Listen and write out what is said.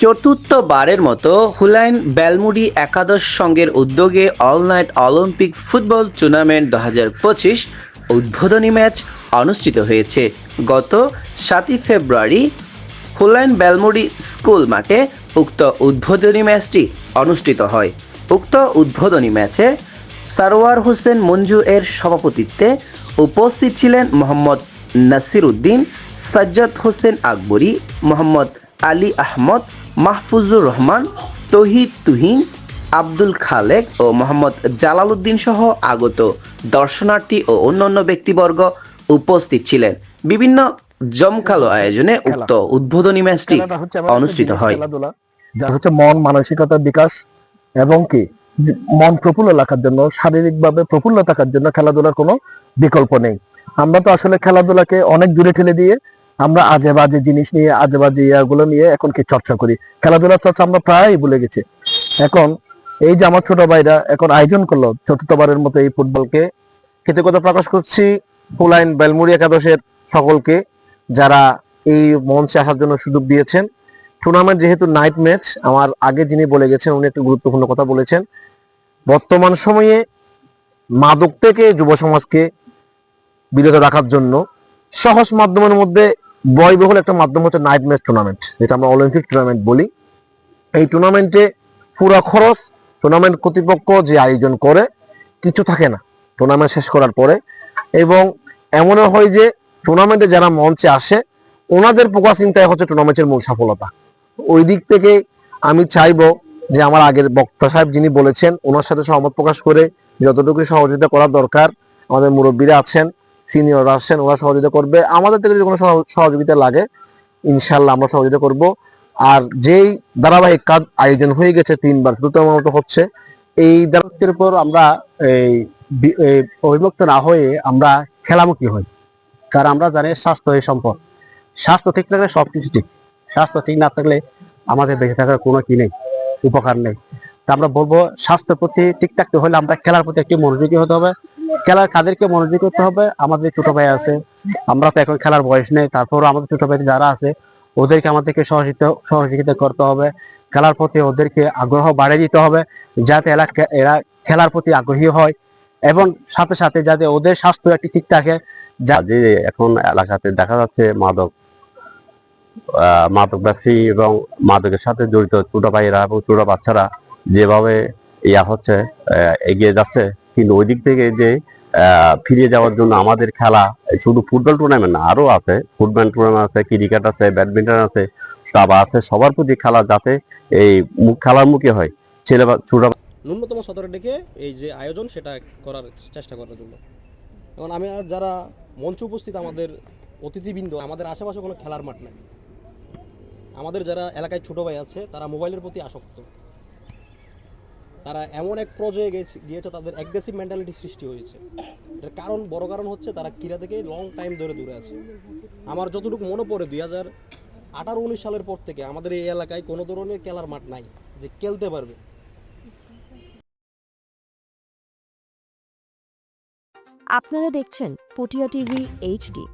চতুর্থবারের মতো হুলাইন বেলমুডি একাদশ সঙ্গের উদ্যোগে all night Olympic football tournament দু হাজার পঁচিশ উদ্বোধনী ম্যাচ অনুষ্ঠিত হয়েছে। গত সাতই ফেব্রুয়ারি হুলাইন বেলমুডি স্কুল মাঠে উক্ত উদ্বোধনী ম্যাচটি অনুষ্ঠিত হয়। উক্ত উদ্বোধনী ম্যাচে সারোয়ার হোসেন মঞ্জু এর সভাপতিত্বে উপস্থিত ছিলেন মোহাম্মদ নাসির উদ্দিন সাজ্জাদ হোসেন আকবরী, মোহাম্মদ আলী আহমদ মাহফুজুর রহমান তহিদ তুহিন আব্দুল খালেক ও মোহাম্মদ জালাল উদ্দিন সহ আগত দর্শনার্থী ও অন্যান্য ব্যক্তিবর্গ উপস্থিত ছিলেন। বিভিন্ন জমকালো আয়োজনে উক্ত উদ্বোধনী ম্যাচটি অনুষ্ঠিত হয়। যার হচ্ছে মন মানসিকতার বিকাশ এবং কি মন প্রফুল্ল রাখার জন্য শারীরিকভাবে প্রফুল্ল থাকার জন্য খেলাধুলার কোনো বিকল্প নেই। আমরা তো আসলে খেলাধুলাকে অনেক দূরে ঠেলে দিয়ে আমরা আজে বাজে জিনিস নিয়ে, আজে বাজে ইয়াগুলো নিয়ে এখন কি চর্চা করি? খেলাধুলার চর্চা আমরা প্রায়ই ভুলে গেছি। এখন এই যে আমার ছোট ভাইরা এখন আয়োজন করল চতুর্থবারের মতো এই ফুটবলকে কৃতজ্ঞতা প্রকাশ করছি ফুলাইন বেলমুড়ি একাদশের সকলকে যারা এই মঞ্চে আসার জন্য সুযোগ দিয়েছেন। টুর্নামেন্ট যেহেতু নাইট ম্যাচ আমার আগে যিনি বলে গেছেন, উনি একটা গুরুত্বপূর্ণ কথা বলেছেন। বর্তমান সময়ে মাদক থেকে যুব সমাজকে বিরত রাখার জন্য সহজ মাধ্যমের মধ্যে ব্যয়বহুল একটা মাধ্যম হচ্ছে নাইট ম্যাচ টুর্নামেন্ট যেটা আমরা অলিম্পিক টুর্নামেন্ট বলি। এই টুর্নামেন্টে পুরা খরচ টুর্নামেন্ট কর্তৃপক্ষ যে আয়োজন করে, কিছু থাকে না। টুর্নামেন্ট শেষ করার পরে। এবং এমনও হয় যে টুর্নামেন্টে যারা মঞ্চে আসে, ওনাদের ফোকাসিংটাই হচ্ছে টুর্নামেন্টের মূল সফলতা। ওই দিক থেকে আমি চাইব যে আমার আগের বক্তা সাহেব যিনি বলেছেন, ওনার সাথে সহমত প্রকাশ করে যতটুকু সহযোগিতা করা দরকার, আমাদের মুরব্বীরা আছেন সিনিয়ররা আছেন ওরা সহযোগিতা করবে। আমাদের থেকে যদি কোনো সহযোগিতা লাগে, ইনশাল্লাহ আমরা সহযোগিতা করব। আর যেই ধারাবাহিক কাজ আয়োজন হয়ে গেছে তিনবার দ্রুততম মতো হচ্ছে, এই দায়িত্বের উপর আমরা এই অভিভক্ত না হয়ে আমরা খেলামুখী হই। কারণ আমরা জানি স্বাস্থ্য এই সম্পদ। স্বাস্থ্য ঠিক থাকলে সবকিছু ঠিক। স্বাস্থ্য ঠিক না থাকলে আমাদের বেঁচে থাকার কোনো কি নেই, উপকার নেই। তা আমরা বলব, স্বাস্থ্যের প্রতি ঠিক থাকতে হলে আমরা খেলার প্রতি একটু মনোযোগী হতে হবে। খেলার কাদেরকে মনোযোগী করতে হবে। আমাদের ছোট ভাই আছে, আমরা তো এখন খেলার বয়স নেই, তারপরও আমাদের ছোট ভাই যারা আছে, ওদেরকে আমাদেরকে সহযোগিতা করতে হবে। খেলার প্রতি ওদেরকে আগ্রহ বাড়িয়ে দিতে হবে, যাতে এরা এরা খেলার প্রতি আগ্রহী হয় এবং সাথে সাথে যাতে ওদের স্বাস্থ্য একটি ঠিক থাকে। যা এখন এলাকাতে দেখা যাচ্ছে মাদক মাদক ব্যবসায়ী এবং মাদকের সাথে জড়িত ছোট ভাইয়েরা এবং ছোট বাচ্চারা যেভাবে ইয়া হচ্ছে এগিয়ে যাচ্ছে কিন্তু ওই দিক থেকে যে ফিরে যাওয়ার জন্য আমাদের খেলা শুধু ফুটবল টুর্নামেন্ট না, আরও আছে। ফুটবল টুর্নামেন্ট আছে ক্রিকেট আছে ব্যাডমিন্টন আছে দাবা আছে। সবার প্রতি খেলা যাতে এই মুখ খেলার মুখে হয়। ছেলে বা ন্যূনতম সতরে ডেকে এই যে আয়োজন, সেটা করার চেষ্টা করার জন্য। এখন আমি আর যারা মঞ্চে উপস্থিত, আমাদের অতিথিবৃন্দ, আমাদের আশেপাশে কোনো খেলার মাঠ নেই। আমাদের যারা এলাকায় ছোট ভাই আছে, তারা মোবাইলের প্রতি আসক্ত। তারা এমন এক পর্যায়ে গিয়েছে, তাদের অ্যাগ্রেসিভ মেন্টালিটি সৃষ্টি হয়েছে। এর কারণ বড় কারণ হচ্ছে তারা ক্রীড়া থেকে লং টাইম ধরে দূরে আছে। আমার যতটুকু মনে পড়ে, দুই হাজার আঠারো উনিশ সালের পর থেকে আমাদের এই এলাকায় কোনো ধরনের খেলার মাঠ নাই যে খেলতে পারবে। আপনারা দেখছেন পটিয়া টিভি এইচডি